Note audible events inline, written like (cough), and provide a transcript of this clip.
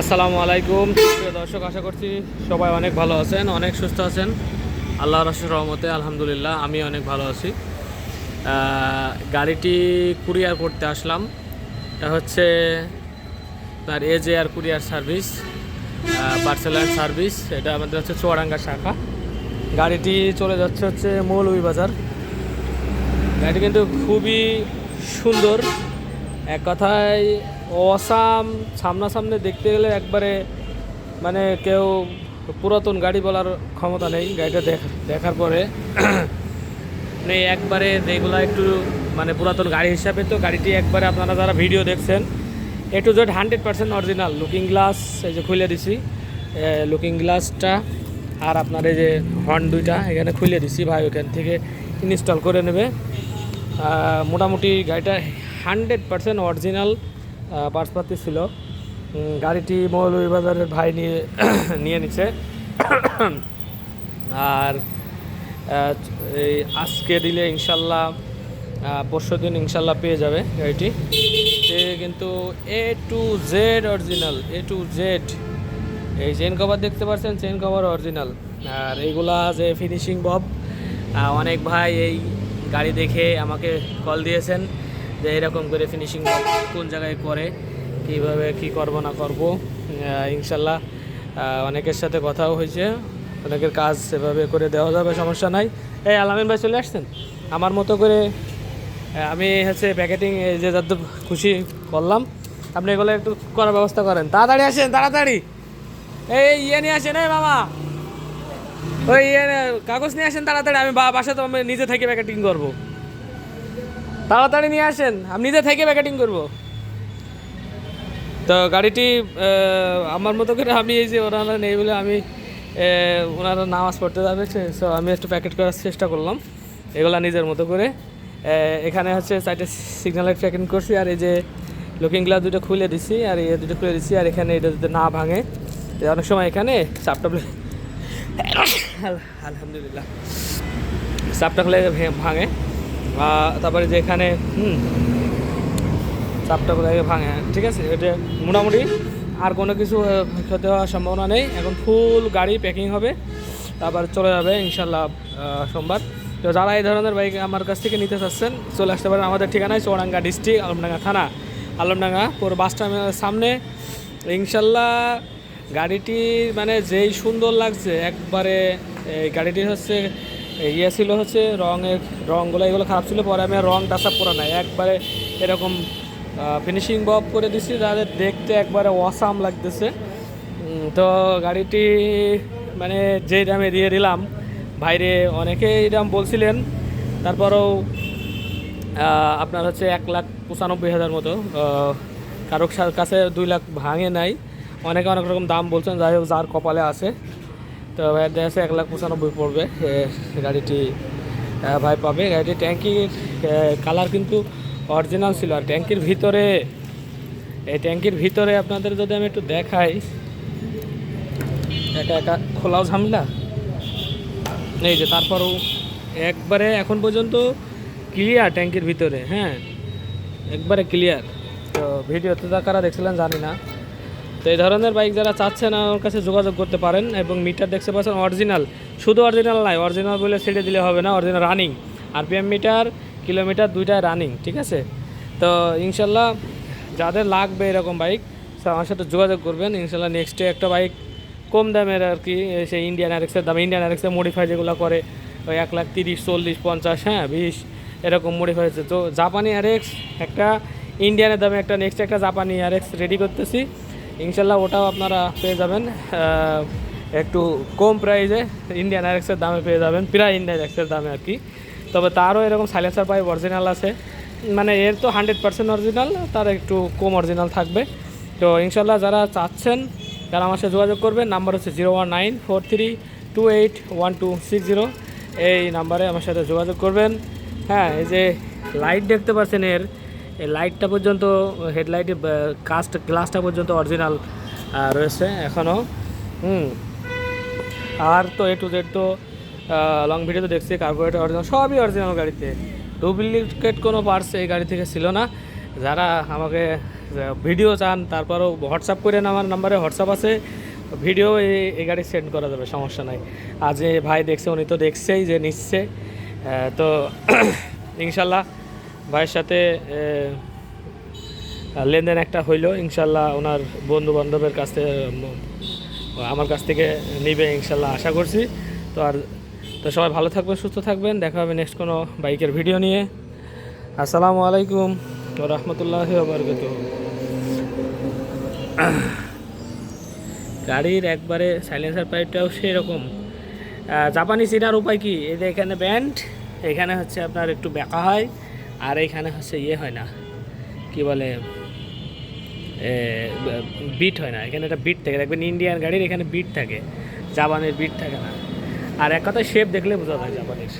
আসসালামু আলাইকুম। প্রিয় দর্শক, আশা করছি সবাই অনেক ভালো আছেন, অনেক সুস্থ আছেন। আল্লাহ রসের রহমতে, আলহামদুলিল্লাহ, আমি অনেক ভালো আছি। গাড়িটি কুরিয়ার করতে আসলাম। এটা হচ্ছে তার age air courier service parcel and service. এটা আমাদের হচ্ছে চুয়াডাঙ্গা শাখা। গাড়িটি চলে যাচ্ছে হচ্ছে মৌলভীবাজার গাড়িটি কিন্তু খুবই সুন্দর। এক কথায় অসাম সামনাসামনি দেখতে গেলে একবারে মানে কেউ পুরাতন গাড়ি বলার ক্ষমতা নেই গাড়িটা দেখ- দেখার পরে। মানে একবারে যেগুলো একটু মানে পুরাতন গাড়ি হিসাবে তো গাড়িটি একবারে আপনারা যারা ভিডিও দেখছেন, A to Z hundred percent original looking glass এই যে খুলে দিছি। লুকিং গ্লাসটা আর আপনার এই যে হর্ন দুইটা, এখানে খুলে দিছি, ভাই ওখান থেকে ইনস্টল করে নেবে। মোটামুটি গাড়িটা হান্ড্রেড পার্সেন্ট অরিজিনাল পার্সপাতি ছিল। গাড়িটি মৌলভীবাজারের ভাই নিয়ে (coughs) নিয়ে নিছে। (coughs) আর এই আজকে দিলে ইনশাল্লাহ পরশু দিন ইনশাল্লাহ পেয়ে যাবে গাড়িটি। সে কিন্তু A to Z original A to Z এই চেন কভার দেখতে পাচ্ছেন চেন কভার অরিজিনাল আর এইগুলা যে ফিনিশিং বব অনেক ভাই এই গাড়ি দেখে আমাকে কল দিয়েছেন। যে এরকম করে ফিনিশিং কোন জায়গায় করে, কীভাবে, কি করব, না করব ইনশাল্লাহ অনেকের সাথে কথাও হয়েছে, অনেকের কাজ সেভাবে করে দেওয়া যাবে, সমস্যা নাই। এই আলামিন ভাই চলে আসছেন? আমার মতো করে আমি হচ্ছে প্যাকেটিং যে যত খুশি করলাম। আপনি এগুলো একটু করার ব্যবস্থা করেন। তাড়াতাড়ি আসেন, তাড়াতাড়ি। এই ইয়ে নিয়ে আসেন, এই মামা। ওই ইয়ে কাগজ নিয়ে আসেন তাড়াতাড়ি, আমি বাসাতে আমি নিজে থেকে প্যাকেটিং করব। তাড়াতাড়ি নিয়ে আসেন, আমি নিজে থেকে প্যাকেটিং করব। তো গাড়িটি আমার মতো করে আমি এই যে ওনারা নেই বলে আমি ওনারা নামাজ পড়তে যাবে, সো আমি একটু প্যাকেট করার চেষ্টা করলাম। এগুলা নিজের মতো করে এখানে হচ্ছে সাইডে সিগন্যাল লাইট প্যাকেট করছি, আর এই যে লুকিং গ্লাস দুটো খুলে দিছি, আর এই দুটো খুলে দিছি, আর এখানে এটা যদি না ভাঙে অনেক সময় এখানে চাপটা (coughs) আলহামদুলিল্লাহ। চাপটা খুলে ভাঙে। তারপরে যে এখানে, হুম, চাপটা কোথায় ভাঙে? ঠিক আছে এটা মোটামুটি আর কোনো কিছু ক্ষতি হওয়ার সম্ভাবনা নেই। এখন ফুল গাড়ি প্যাকিং হবে। তারপর চলে যাবে ইনশাল্লাহ সোমবার। তো যারা এই ধরনের বাইক আমার কাছ থেকে নিতে চাচ্ছেন, চলে আসতে পারেন আমাদের ঠিকানায়, চৌরাঙ্গা ডিস্ট্রিক্ট আলমডাঙ্গা থানা। আলমডাঙ্গা, পুরো বাস টার্মিনালের সামনে। ইনশাল্লাহ গাড়িটি মানে যেই সুন্দর লাগছে, একবারে, এই গাড়িটি হচ্ছে ইয়ে ছিল হচ্ছে রঙের রঙগুলো এগুলো খারাপ ছিল, পরে আমি রং টাচা পরা নাই। একবারে এরকম ফিনিশিং বব করে দিছি যাদের দেখতে একবারে অসাম লাগতেছে। তো গাড়িটি মানে যে দামে দিয়ে দিলাম বাইরে অনেকে এই দাম বলছিলেন, তারপরেও আপনার হচ্ছে এক লাখ পঁচানব্বই হাজার মতো কারোর কাছে দুই লাখ ভাঙে নাই। অনেকে অনেক রকম দাম বলছেন, যাই হোক, যার কপালে আছে। তো ভাইয়ের দেখা যাচ্ছে এক লাখ পঁচানব্বই পড়বে গাড়িটি ভাই পাবে। গাড়িটির ট্যাঙ্কির কালার কিন্তু অরিজিনাল ছিল। আর ট্যাঙ্কির ভিতরে, এই ট্যাঙ্কির ভিতরে আপনাদের যদি আমি একটু দেখাই, একা একা খোলাও ঝামেলা? এই যে তারপরও একবারে এখন পর্যন্ত ক্লিয়ার ট্যাঙ্কির ভিতরে হ্যাঁ একবারে ক্লিয়ার তো ভিডিওতে তা কারা দেখছিলেন জানি না। তো এই ধরনের বাইক যারা চাচ্ছেন আমার কাছে যোগাযোগ করতে পারেন এবং মিটার দেখতে পাচ্ছেন অরিজিনাল শুধু অরিজিনাল নাই অরিজিনাল বলে ছেড়ে দিলে হবে না original running RPM meter kilometre দুইটাই রানিং ঠিক আছে? তো ইনশাল্লাহ যাদের লাগবে এরকম বাইক আমার সাথে যোগাযোগ করবেন। ইনশাল্লাহ নেক্সটে একটা বাইক কম দামের আর কি সেই ইন্ডিয়ান অ্যারেক্সের দাম ইন্ডিয়ান অ্যারেক্সের মডিফাই যেগুলো করে, ওই এক লাখ তিরিশ, চল্লিশ, পঞ্চাশ হ্যাঁ বিশ, এরকম মডিফাই হচ্ছে তো জাপানি অ্যারেক্স একটা ইন্ডিয়ানের দামে একটা নেক্সট একটা জাপানি অ্যারেক্স রেডি করতেছি। ইনশাল্লাহ ওটাও আপনারা পেয়ে যাবেন। একটু কম প্রাইসে ইন্ডিয়ান অ্যারেক্সের দামে পেয়ে যাবেন, প্রায় ইন্ডিয়ান অ্যারেক্সের দামে আর কি। তবে তারও এরকম সাইলেন্সার পাইপ অরিজিনাল আছে। মানে এর তো হান্ড্রেড পার্সেন্ট অরিজিনাল তার একটু কম অরিজিনাল থাকবে। তো ইনশাল্লাহ যারা চাচ্ছেন তারা আমার সাথে যোগাযোগ করবেন নাম্বার হচ্ছে zero one nine four three two eight one two six zero এই নাম্বারে আমার সাথে যোগাযোগ করবেন। হ্যাঁ এই যে লাইট দেখতে পাচ্ছেন এর এই লাইটটা পর্যন্ত হেডলাইটের কাস্ট গ্লাসটা পর্যন্ত অরিজিনাল রয়েছে এখনও হুম। আর তো এ টু জেড তো লং ভিডিও তো দেখছি কার্বোরেটর অরিজিনাল সবই অরিজিনাল গাড়িতে। ডুপ্লিকেট কোনো পার্টস এই গাড়ি থেকে ছিল না। যারা আমাকে ভিডিও চান, তারপরও হোয়াটসঅ্যাপ করে আমার নাম্বারে হোয়াটসঅ্যাপ আছে ভিডিও এই এই গাড়ি সেন্ড করা যাবে, সমস্যা নাই। আর যে ভাই দেখছে, উনি তো দেখছেই যে নিচ্ছে। তো, (coughs) ইনশাল্লাহ ভাইয়ের সাথে লেনদেন একটা হইল, ইনশাল্লাহ ওনার বন্ধু বান্ধবের কাছ থেকে, আমার কাছ থেকে নিবে, ইনশাল্লাহ আশা করছি। তো আর, তো সবাই ভালো থাকবেন, সুস্থ থাকবেন। দেখা হবে নেক্সট কোনো বাইকের ভিডিও নিয়ে। আসসালামু আলাইকুম রহমতুল্লাহ বরকত গাড়ির একবারে সাইলেন্সার পাইপটাও সেরকম। জাপানি চিনার উপায় কি? এই যে এখানে ব্যান্ড এখানে হচ্ছে আপনার একটু বেঁকা হয়। আর এইখানে হচ্ছে ইয়ে হয় না, কি বলে বিট হয় না। এখানে একটা বিট থাকে, দেখবেন ইন্ডিয়ান গাড়ির এখানে বিট থাকে, জাপানের বিট থাকে না। আর এক কথা শেপ দেখলে বোঝা যায় জাপানির।